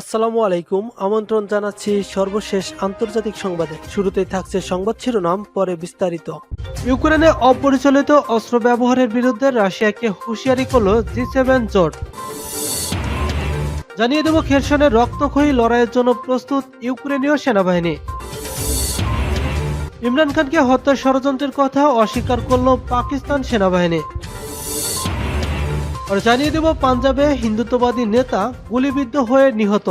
আসসালামু আলাইকুম, আমন্ত্রণ জানাচ্ছি সর্বশেষ আন্তর্জাতিক সংবাদে। শুরুতেই থাকছে সংবাদ শিরোনাম, পরে বিস্তারিত। ইউক্রেনে অপরিচালিত অস্ত্র ব্যবহারের বিরুদ্ধে রাশিয়াকে হুঁশিয়ারি করল জি সেভেন জোট। জানিয়ে দেব খেরসনের রক্তক্ষয়ী লড়াইয়ের জন্য প্রস্তুত ইউক্রেনীয় সেনাবাহিনী। ইমরান খানকে হত্যার ষড়যন্ত্রের কথা অস্বীকার করল পাকিস্তান সেনাবাহিনী। আর জানিয়ে দেব পাঞ্জাবে হিন্দুত্ববাদী নেতা গুলিবিদ্ধ হয়ে নিহত।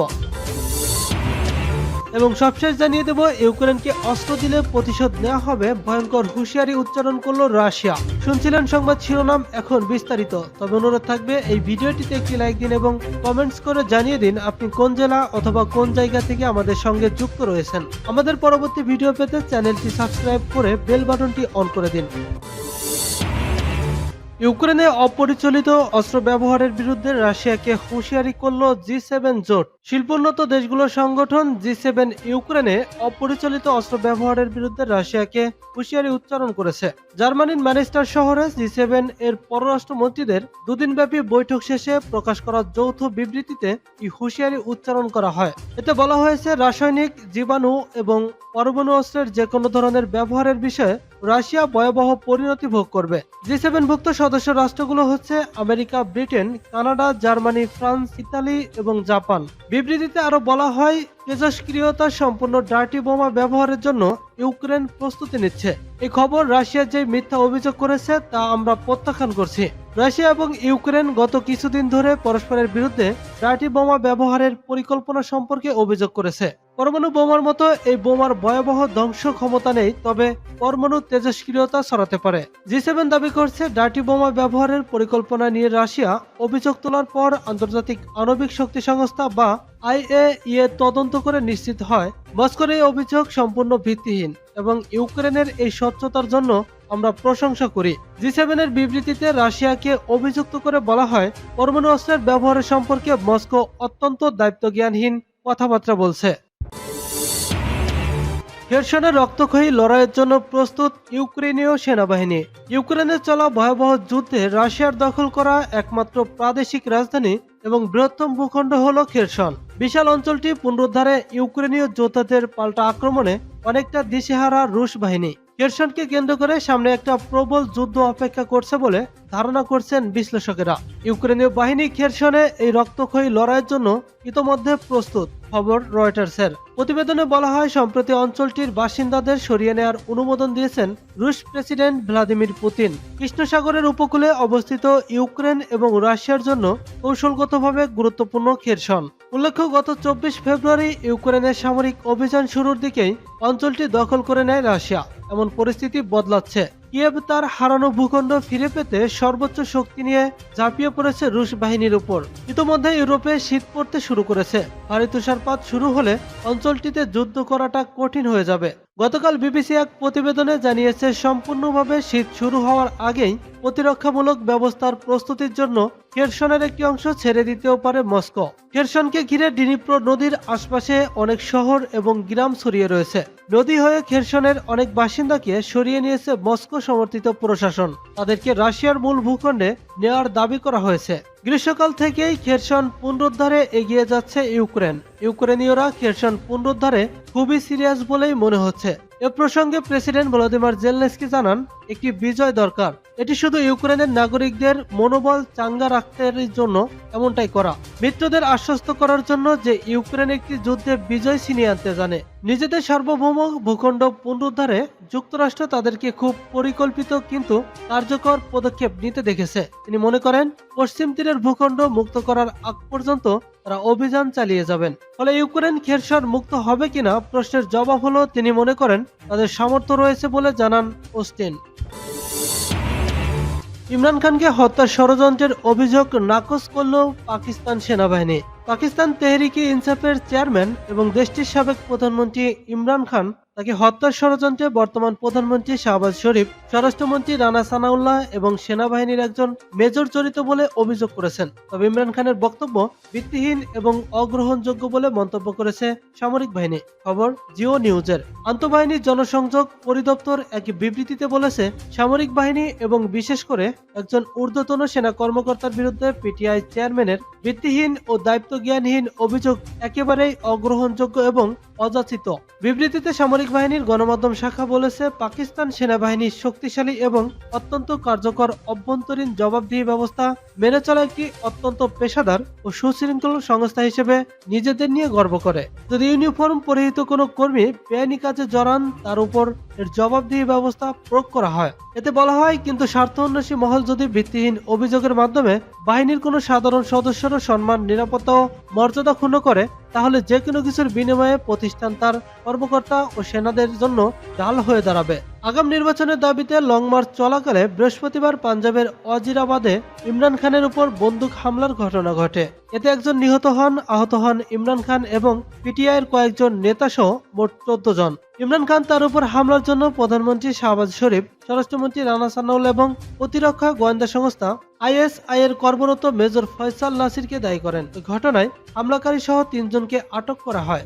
এবং সবশেষ জানিয়ে দেব, ইউক্রেনকে অস্ত্র দিলে প্রতিশোধ নেওয়া হবে ভয়ঙ্কর হুঁশিয়ারি উচ্চারণ করল রাশিয়া। শুনছিলেন সংবাদ শিরোনাম এখন বিস্তারিত। তবে অনুরোধ থাকবে, এই ভিডিওটিতে একটি লাইক দিন এবং কমেন্টস করে জানিয়ে দিন আপনি কোন জেলা অথবা কোন জায়গা থেকে আমাদের সঙ্গে যুক্ত রয়েছেন। আমাদের পরবর্তী ভিডিও পেতে চ্যানেলটি সাবস্ক্রাইব করে বেল বাটনটি অন করে দিন। ইউক্রেনে অপরিচালিত অস্ত্র ব্যবহারের বিরুদ্ধে রাশিয়াকে হুঁশিয়ারি করল জি সেভেন জোট। শিল্পোন্নত দেশগুলোর সংগঠন জি সেভেন ইউক্রেনে অপরিচালিত অস্ত্র ব্যবহারের বিরুদ্ধে রাশিয়াকে হুঁশিয়ারি উচ্চারণ করেছে। জার্মানির ম্যানেস্টার শহরে জি সেভেন এর পররাষ্ট্রমন্ত্রীদের দুদিনব্যাপী বৈঠক শেষে প্রকাশ করা যৌথ বিবৃতিতে এই হুঁশিয়ারি উচ্চারণ করা হয়। এতে বলা হয়েছে, রাসায়নিক, জীবাণু এবং পরমাণু অস্ত্রের যে কোনো ধরনের ব্যবহারের বিষয়ে রাশিয়া ভয়াবহ পরিণতি ভোগ করবে। জি সেভেন ভুক্ত সদস্য রাষ্ট্রগুলো হচ্ছে America, Britain, Canada, Germany, France, Italy এবং জাপান। বিবৃতিতে আরও বলা হয় তেজস্ক্রিয়তা সম্পূর্ণ ডার্টি বোমা ব্যবহারের জন্য ইউক্রেন প্রস্তুতি নিচ্ছে। এই খবর রাশিয়া যে মিথ্যা অভিযোগ করেছে তা আমরা প্রত্যাখ্যান করছি। রাশিয়া এবং ইউক্রেন গত কিছুদিন ধরে পরস্পরের বিরুদ্ধে ডার্টি বোমা ব্যবহারের পরিকল্পনা সম্পর্কে অভিযোগ করেছে। পরমাণু বোমার মতো এই বোমার ভয়াবহ ধ্বংস ক্ষমতা নেই, তবে পরমাণু তেজস্ক্রিয়তা ছড়াতে পারে। জি সেভেন দাবি করছে ডার্টি বোমা ব্যবহারের পরিকল্পনা নিয়ে রাশিয়া অভিযোগ তোলার পর আন্তর্জাতিক আণবিক শক্তি সংস্থা বা আইএইএ তদন্ত করে নিশ্চিত হয়, মস্কোর এই অভিযোগ সম্পূর্ণ ভিত্তিহীন এবং ইউক্রেনের এই স্বচ্ছতার জন্য আমরা প্রশংসা করি। জি সেভেনের বিবৃতিতে রাশিয়াকে অভিযুক্ত করে বলা হয়, পরমাণু অস্ত্রের ব্যবহারের সম্পর্কে মস্কো অত্যন্ত দায়িত্বজ্ঞানহীন কথাবার্তা বলছে। হেরসনের রক্তক্ষয়ী লড়াইয়ের জন্য প্রস্তুত ইউক্রেনীয় সেনাবাহিনী। ইউক্রেনে চলা ভয়াবহ যুদ্ধে রাশিয়ার দখল করা একমাত্র প্রাদেশিক রাজধানী এবং বৃহত্তম ভূখণ্ড হল খেরসন। বিশাল অঞ্চলটি পুনরুদ্ধারে ইউক্রেনীয় যোদ্ধাদের পাল্টা আক্রমণে অনেকটা দিশেহারা রুশ বাহিনী। খেরসনকে কেন্দ্র করে সামনে একটা প্রবল যুদ্ধ অপেক্ষা করছে বলে ধারণা করছেন বিশ্লেষকেরা। ইউক্রেনীয় বাহিনী খেরসনে এই রক্তক্ষয়ী লড়াইয়ের জন্য ইতোমধ্যে প্রস্তুত, খবর রয়টার্সের। প্রতিবেদনে বলা হয়, সম্প্রতি অঞ্চলটির বাসিন্দাদের সরিয়ে নেয়ার অনুমোদন দিয়েছেন রুশ প্রেসিডেন্ট ভ্লাদিমির পুতিন। কৃষ্ণসাগরের উপকূলে অবস্থিত ইউক্রেন এবং রাশিয়ার জন্য কৌশলগতভাবে গুরুত্বপূর্ণ খেরসন উল্লেখ্য, গত চব্বিশ ফেব্রুয়ারি ইউক্রেনের সামরিক অভিযান শুরুর দিকেই অঞ্চলটি দখল করে নেয় রাশিয়া। এমন পরিস্থিতি বদলাচ্ছে। কিয়েভ তার হারানো ভূখণ্ড ফিরে পেতে সর্বোচ্চ শক্তি নিয়ে ঝাঁপিয়ে পড়েছে রুশ বাহিনীর উপর। ইতোমধ্যে ইউরোপে শীত পড়তে শুরু করেছে। ভারী তুষারপাত শুরু হলে অঞ্চলটিতে যুদ্ধ করাটা কঠিন হয়ে যাবে। গতকাল বিবিসি এক প্রতিবেদনে জানিয়েছে, সম্পূর্ণভাবে শীত শুরু হওয়ার আগেই প্রতিরক্ষামূলক ব্যবস্থার প্রস্তুতির জন্য খেরসনের একটি অংশ ছেড়ে দিতেও পারে মস্কো। খেরসনকে ঘিরে ডিনিপ্র নদীর আশপাশে অনেক শহর এবং গ্রাম ছড়িয়ে রয়েছে। নদী হয়ে খেরসনের অনেক বাসিন্দাকে সরিয়ে নিয়েছে মস্কো সমর্থিত প্রশাসন। তাদেরকে রাশিয়ার মূল ভূখণ্ডে নেওয়ার দাবি করা হয়েছে। গ্রীষ্মকাল থেকেই খেরসন পুনরুদ্ধারে এগিয়ে যাচ্ছে ইউক্রেন। ইউক্রেনীয়রা খেরসন পুনরুদ্ধারে খুবই সিরিয়াস বলেই মনে হচ্ছে। এ প্রসঙ্গে প্রেসিডেন্ট ভলোদিমার জেলনেস্কি জানান, একটি বিজয় দরকার। এটি শুধু ইউক্রেনের নাগরিকদের মনোবল চাঙ্গা রাখতে জন্য এমনটাই করা। মিত্রদের আশ্বস্ত করার জন্য যে ইউক্রেন একটি যুদ্ধে বিজয় ছিনিয়ে আনতে জানে। নিজেদের সার্বভৌম ভূখণ্ড পুনরুদ্ধারে যুক্তরাষ্ট্র তাদেরকে খুব পরিকল্পিত কিন্তু কার্যকর পদক্ষেপ নিতে দেখেছে। তিনি মনে করেন, পশ্চিম তীরের ভূখণ্ড মুক্ত করার আগ পর্যন্ত তারা অভিযান চালিয়ে যাবেন। ফলে ইউক্রেন খেরসর মুক্ত হবে কিনা প্রশ্নের জবাব হলো, তিনি মনে করেন তাদের সামর্থ্য রয়েছে বলে জানান ওস্টিন। ইমরান খানকে হত্যার ষড়যন্ত্রের অভিযোগ নাকচ করল পাকিস্তান সেনাবাহিনী। পাকিস্তান তেহরিকি ইনসাফের চেয়ারম্যান এবং দেশটির সাবেক প্রধানমন্ত্রী ইমরান খান তাকে হত্যার ষড়যন্ত্রে বর্তমান প্রধানমন্ত্রী শাহবাজ শরীফ, স্বরাষ্ট্রমন্ত্রী রানা সানাউল্লাহ এবং সেনাবাহিনীর একজন মেজর জড়িত বলে অভিযোগ করেছেন। তবে ইমরান খানের বক্তব্য ভিত্তিহীন এবং অগ্রহণযোগ্য বলে মন্তব্য করেছে সামরিক বাহিনী। খবর জিও নিউজের। আন্তঃবাহিনী জনসংযোগ পরিদপ্তর এক বিবৃতিতে বলেছে, সামরিক বাহিনী এবং বিশেষ করে একজন ঊর্ধ্বতন সেনা কর্মকর্তার বিরুদ্ধে পিটিআই চেয়ারম্যানের ভিত্তিহীন ও দায়িত্ব জ্ঞানহীন অভিযোগ একেবারেই অগ্রহণযোগ্য এবং অযাচিত। বিবৃতিতে সামরিক বাহিনীর গণমাধ্যম শাখা বলেছে, পাকিস্তান সেনাবাহিনী শক্তিশালী এবং অত্যন্ত কার্যকর অভ্যন্তরীণ জবাবদিহি ব্যবস্থা মেনে চলা একটি অত্যন্ত পেশাদার ও সুশৃঙ্খল সংস্থা হিসেবে নিজেদের নিয়ে গর্ব করে। যদি ইউনিফর্ম পরিহিত কোনো কর্মী বেআইনি কাজে জড়ান, তার উপর এর জবাবদিহি ব্যবস্থা প্রয়োগ করা হয়। এতে বলা হয়, কিন্তু স্বার্থ অন্বেষী মহল যদি ভিত্তিহীন অভিযোগের মাধ্যমে বাহিনীর কোনো সাধারণ সদস্যের সম্মান, নিরাপত্তা ও মর্যাদা ক্ষুণ্ণ করে তাহলে যে কোনো কিছুর বিনিময়ে প্রতিষ্ঠান তার কর্মকর্তা ও সেনাদের জন্য ঢাল হয়ে দাঁড়াবে। আগাম নির্বাচনের দাবিতে লং মার্চ চলাকালে বৃহস্পতিবার পাঞ্জাবের অজিরাবাদে ইমরান খানের উপর বন্দুক হামলার ঘটনা ঘটে। এতে একজন নিহত হন, আহত হন ইমরান খান এবং পিটিআইয়ের কয়েকজন নেতা সহ মোট চোদ্দ জন। ইমরান খান তার উপর হামলার জন্য প্রধানমন্ত্রী শাহবাজ শরীফ, স্বরাষ্ট্রমন্ত্রী রানা সান্নাউল এবং প্রতিরক্ষা গোয়েন্দা সংস্থা আইএসআই এর কর্মরত মেজর ফয়সাল নাসিরকে দায়ী করেন। ঘটনায় হামলাকারী সহ তিনজনকে আটক করা হয়।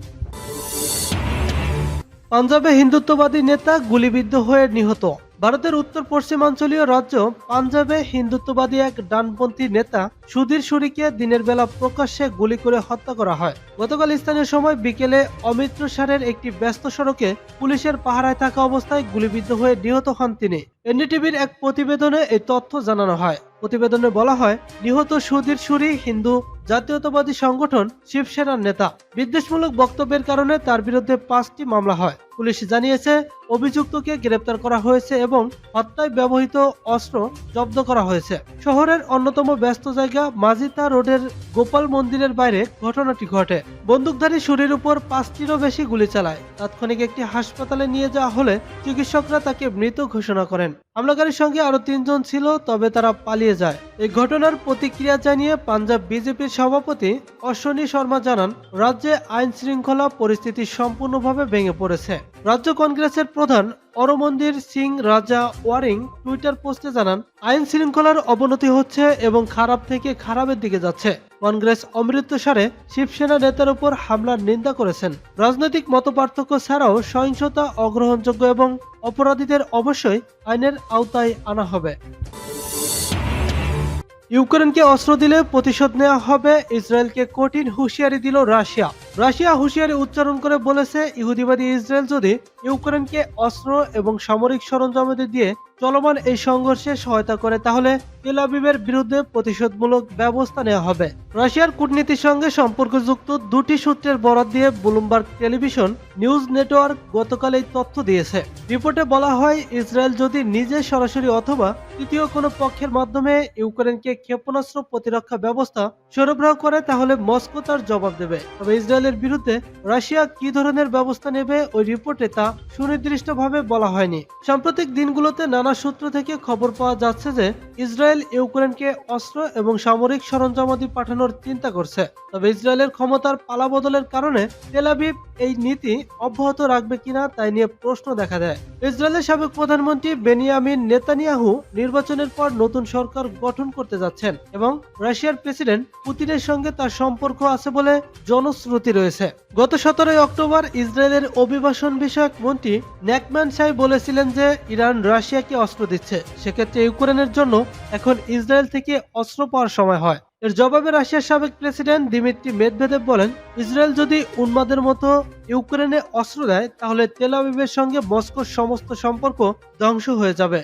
পাঞ্জাবে হিন্দুত্ববাদী নেতা গুলিবিদ্ধ হয়ে নিহত। ভারতের উত্তর পশ্চিমাঞ্চলীয় রাজ্য পাঞ্জাবে হিন্দুত্ববাদী এক ডানপন্থী নেতা সুধীর সুরিকে দিনের বেলা প্রকাশ্যে গুলি করে হত্যা করা হয়। গতকাল স্থানীয় সময় বিকেলে অমৃতসরের একটি ব্যস্ত সড়কে পুলিশের পাহারায় থাকা অবস্থায় গুলিবিদ্ধ হয়ে নিহত হন তিনি। এনডিটিভির এক প্রতিবেদনে এই তথ্য জানানো হয়। প্রতিবেদনে বলা হয়, নিহত সুধীর সুরি হিন্দু জাতীয়তাবাদী সংগঠন শিবসেনার নেতা। বিদ্বেষমূলক বক্তব্যের কারণে তার বিরুদ্ধে পাঁচটি মামলা হয়। পুলিশ জানিয়েছে, অভিযুক্তকে গ্রেপ্তার করা হয়েছে এবং হত্যায় ব্যবহৃত অস্ত্র জব্দ করা হয়েছে। শহরের অন্যতম ব্যস্ত জায়গা মাজিতা রোডের গোপাল মন্দিরের বাইরে ঘটনাটি ঘটে। বন্দুকধারী সুরির উপর পাঁচটিরও বেশি গুলি চালায়। তাৎক্ষণিক একটি হাসপাতালে নিয়ে যাওয়া হলে চিকিৎসকরা তাকে মৃত ঘোষণা করেন। হামলাকারীর সঙ্গে আরও তিনজন ছিল, তবে তারা পালিয়ে যায়। এই ঘটনার প্রতিক্রিয়া জানিয়ে পাঞ্জাব বিজেপির সভাপতি অশ্বনী শর্মা জানান, রাজ্যে আইন শৃঙ্খলা পরিস্থিতি সম্পূর্ণভাবে ভেঙে পড়েছে। রাজ্য কংগ্রেসের প্রধান অরমন্দির সিং রাজা ওয়ারিং টুইটার পোস্টে জানান, আইন শৃঙ্খলার অবনতি হচ্ছে এবং খারাপ থেকে খারাপের দিকে যাচ্ছে। কংগ্রেস অমৃতসরে শিবসেনা নেতার উপর হামলার নিন্দা করেছেন। রাজনৈতিক মতপার্থক্য ছাড়াও সহিংসতা অগ্রহণযোগ্য এবং অপরাধীদের অবশ্যই আইনের আওতায় আনা হবে। ইউক্রেনকে অস্ত্র দিলে প্রতিশোধ নেওয়া হবে, ইসরায়েলকে কঠিন হুঁশিয়ারি দিল রাশিয়া। রাশিয়া হুঁশিয়ারি উচ্চারণ করে বলেছে, ইহুদিবাদী ইসরায়েল যদি ইউক্রেনকে অস্ত্র এবং সামরিক সরঞ্জামাদি দিয়ে চলমান এই সংঘর্ষে সহায়তা করে, তাহলে তেল আবিবের বিরুদ্ধে প্রতিশোধমূলক ব্যবস্থা নেওয়া হবে। রাশিয়ার কূটনীতির সঙ্গে সম্পর্কযুক্ত দুটি সূত্রের বরাত দিয়ে ব্লুমবার্গ টেলিভিশন নিউজ নেটওয়ার্ক গতকাল এই তথ্য দিয়েছে। রিপোর্টে বলা হয়, ইসরায়েল যদি নিজে সরাসরি অথবা তৃতীয় কোনো পক্ষের মাধ্যমে ইউক্রেনকে ক্ষেপণাস্ত্র প্রতিরক্ষা ব্যবস্থা সরবরাহ করে, তাহলে মস্কো তার জবাব দেবে। তবে ইসরায়েলের বিরুদ্ধে রাশিয়া কি ধরনের ব্যবস্থা নেবে ওই রিপোর্টে তা সুনির্দিষ্টভাবে বলা হয়নি। সাম্প্রতিক দিনগুলোতে নানা সূত্র থেকে খবর পাওয়া যাচ্ছে যে ইসরায়েল ইউক্রেনকে অস্ত্র এবং সামরিক সরঞ্জামাদি পাঠানোর চিন্তা করছে। তবে ইসরায়েলের ক্ষমতার পালাবদলের কারণে তেলাবিব এই নীতি অব্যাহত রাখবে কিনা তাই নিয়ে প্রশ্ন দেখা দেয়। ইসরায়েলের সাবেক প্রধানমন্ত্রী বেনিয়ামিন নেতানিয়াহু নির্বাচনের পর নতুন সরকার গঠন করতে যাচ্ছেন এবং রাশিয়ার প্রেসিডেন্ট পুতিনের সঙ্গে তার সম্পর্ক আছে বলে জনশ্রুতি রয়েছে। গত সতেরোই অক্টোবর ইসরায়েলের অভিবাসন বিষয়ক মন্ত্রী ন্যাকম্যান সাই বলেছিলেন যে ইরান রাশিয়াকে অস্ত্র দিচ্ছে। সেক্ষেত্রে ইউক্রেনের জন্য এখন ইসরায়েল থেকে অস্ত্র পাওয়ার সময় হয়। এর জবাবে রাশিয়ার সাবেক প্রেসিডেন্ট দিমিত্রি মেদভেদেব বলেন, ইসরায়েল যদি উন্মাদের মতো ইউক্রেনে অস্ত্র দেয়, তাহলে তেল আবিবের সঙ্গে মস্কোর সমস্ত সম্পর্ক ধ্বংস হয়ে যাবে।